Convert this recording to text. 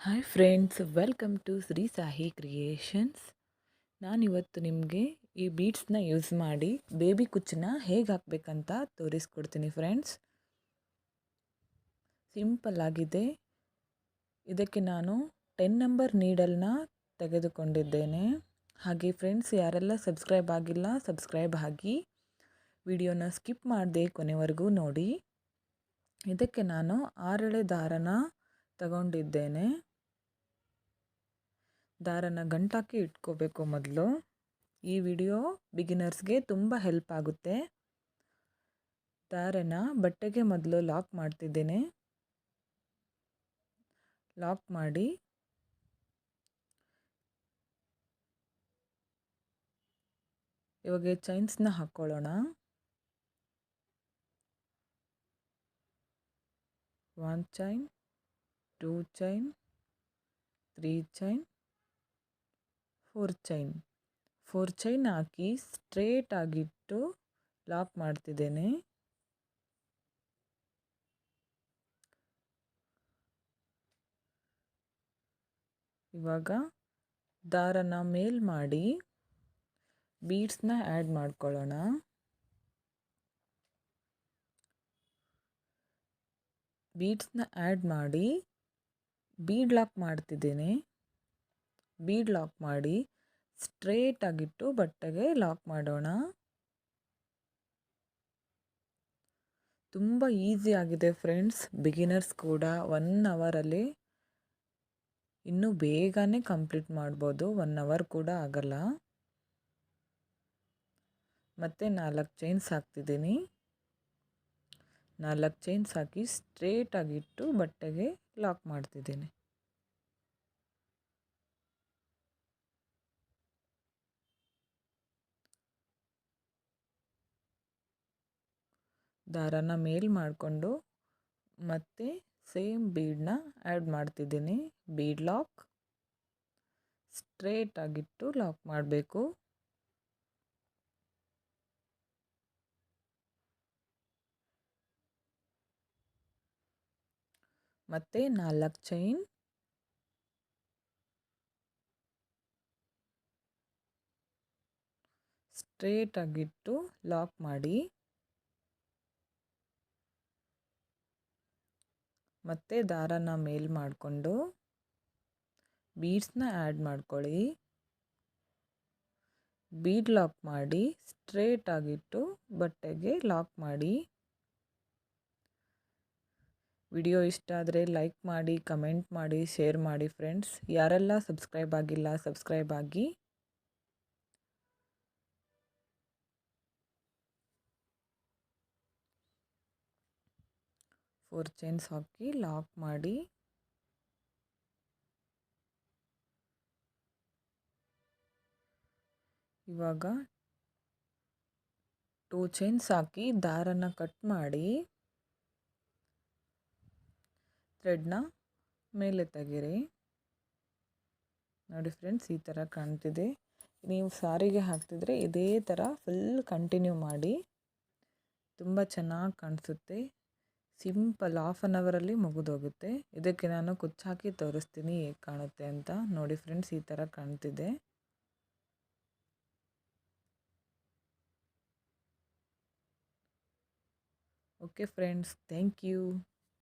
Hi friends welcome to Shri Sahi creations ನಾನಿವತ್ತು ನಿಮಗೆ ಈ ಬೀಡ್ಸ್ನ ಯೂಸ್ ಮಾಡಿ ಬೇಬಿ ಕುಚ್ಚನ್ನ ಹೇಗೆ ಹಾಕಬೇಕಂತ ತೋರಿಸ್ಕೊಡ್ತೀನಿ ಫ್ರೆಂಡ್ಸ್ ಸಿಂಪಲ್ ಆಗಿದೆ. ಇದಕ್ಕೆ ನಾನು ಟೆನ್ ನಂಬರ್ ನೀಡಲ್ನ ತೆಗೆದುಕೊಂಡಿದ್ದೇನೆ. ಹಾಗೆ ಫ್ರೆಂಡ್ಸ್ ಯಾರೆಲ್ಲ ಸಬ್ಸ್ಕ್ರೈಬ್ ಆಗಿಲ್ಲ ಸಬ್ಸ್ಕ್ರೈಬ್ ಆಗಿ ವಿಡಿಯೋನ ಸ್ಕಿಪ್ ಮಾಡದೆ ಕೊನೆವರೆಗೂ ನೋಡಿ. ಇದಕ್ಕೆ ನಾನು ಆರಳೆ ದಾರನ ತಗೊಂಡಿದ್ದೇನೆ. ದಾರನ ಗಂಟಾಕಿ ಇಟ್ಕೋಬೇಕು ಮೊದಲು. ಈ ವಿಡಿಯೋ ಬಿಗಿನರ್ಸ್ಗೆ ತುಂಬ ಹೆಲ್ಪ್ ಆಗುತ್ತೆ. ದಾರನ ಬಟ್ಟೆಗೆ ಮೊದಲು ಲಾಕ್ ಮಾಡ್ತಿದ್ದೇನೆ. ಲಾಕ್ ಮಾಡಿ. ಇವಾಗ ಚೈನ್ಸ್ನ ಹಾಕ್ಕೊಳ್ಳೋಣ one chain, two chain, three chain. Four chain. Four chain ಹಾಕಿ ಸ್ಟ್ರೇಟ್ ಆಗಿಟ್ಟು ಲಾಕ್ ಮಾಡ್ತಿದ್ದೇನೆ. ಇವಾಗ ದಾರನ ಮೇಲ್ ಮಾಡಿ ಬೀಡ್ಸ್ನ ಆ್ಯಡ್ ಮಾಡ್ಕೊಳ್ಳೋಣ. ಬೀಡ್ಸ್ನ ಆ್ಯಡ್ ಮಾಡಿ ಬೀಡ್ ಲಾಕ್ ಮಾಡ್ತಿದ್ದೇನೆ. ಬೀಡ್ ಲಾಕ್ ಮಾಡಿ ಸ್ಟ್ರೇಟ್ ಆಗಿಟ್ಟು ಬಟ್ಟೆಗೆ ಲಾಕ್ ಮಾಡೋಣ. ತುಂಬ ಈಸಿ ಆಗಿದೆ ಫ್ರೆಂಡ್ಸ್, ಬಿಗಿನರ್ಸ್ ಕೂಡ ಒನ್ ಅವರಲ್ಲಿ ಇನ್ನೂ ಬೇಗನೆ ಕಂಪ್ಲೀಟ್ ಮಾಡ್ಬೋದು, ಒನ್ ಅವರ್ ಕೂಡ ಆಗಲ್ಲ. ಮತ್ತು ನಾಲ್ಕು ಚೈನ್ಸ್ ಹಾಕ್ತಿದ್ದೀನಿ. ನಾಲ್ಕು ಚೈನ್ಸ್ ಹಾಕಿ ಸ್ಟ್ರೇಟಾಗಿಟ್ಟು ಬಟ್ಟೆಗೆ ಲಾಕ್ ಮಾಡ್ತಿದ್ದೀನಿ. ದಾರನ ಮೇಲ್ ಮಾಡಿಕೊಂಡು ಮತ್ತೆ ಸೇಮ್ ಬೀಡನ್ನ ಆ್ಯಡ್ ಮಾಡ್ತಿದ್ದೀನಿ. Bead lock. ಸ್ಟ್ರೇಟಾಗಿಟ್ಟು ಲಾಕ್ ಮಾಡಬೇಕು. ಮತ್ತು ನಾಲ್ಕು ಚೈನ್. ಸ್ಟ್ರೇಟಾಗಿಟ್ಟು ಲಾಕ್ ಮಾಡಿ. ಮತ್ತು ದಾರನ ಮೇಲ್ ಮಾಡಿಕೊಂಡು ಬೀಡ್ಸ್ನ ಆ್ಯಡ್ ಮಾಡ್ಕೊಳ್ಳಿ. ಬೀಡ್ ಲಾಕ್ ಮಾಡಿ ಸ್ಟ್ರೇಟ್ ಆಗಿಟ್ಟು ಬಟ್ಟೆಗೆ ಲಾಕ್ ಮಾಡಿ. ವಿಡಿಯೋ ಇಷ್ಟ ಆದರೆ ಲೈಕ್ ಮಾಡಿ, ಕಮೆಂಟ್ ಮಾಡಿ, ಶೇರ್ ಮಾಡಿ ಫ್ರೆಂಡ್ಸ್. ಯಾರೆಲ್ಲ ಸಬ್ಸ್ಕ್ರೈಬ್ ಆಗಿಲ್ಲ ಸಬ್ಸ್ಕ್ರೈಬ್ ಆಗಿ ಫೋರ್ ಚೈನ್ಸ್ ಹಾಕಿ ಲಾಕ್ ಮಾಡಿ. ಇವಾಗ ಟೂ ಚೈನ್ಸ್ ಹಾಕಿ ದಾರನ ಕಟ್ ಮಾಡಿ. ಥ್ರೆಡ್ನ ಮೇಲೆ ತೆಗೀರಿ ನೋಡಿ ಫ್ರೆಂಡ್ಸ್, ಈ ಥರ ಕಾಣ್ತಿದೆ. ನೀವು ಸಾರಿಗೆ ಹಾಕ್ತಿದ್ರೆ ಇದೇ ಥರ ಫುಲ್ ಕಂಟಿನ್ಯೂ ಮಾಡಿ. ತುಂಬ ಚೆನ್ನಾಗಿ ಕಾಣಿಸುತ್ತೆ. ಸಿಂಪಲ್ ಹಾಫ್ ಆನ್ ಅವರಲ್ಲಿ ಮುಗಿದೋಗುತ್ತೆ. ಇದಕ್ಕೆ ನಾನು ಕುಚ್ಚು ಹಾಕಿ ತೋರಿಸ್ತೀನಿ ಹೇಗೆ ಕಾಣುತ್ತೆ ಅಂತ. ನೋಡಿ ಫ್ರೆಂಡ್ಸ್ ಈ ಥರ ಕಾಣ್ತಿದೆ. Okay friends thank you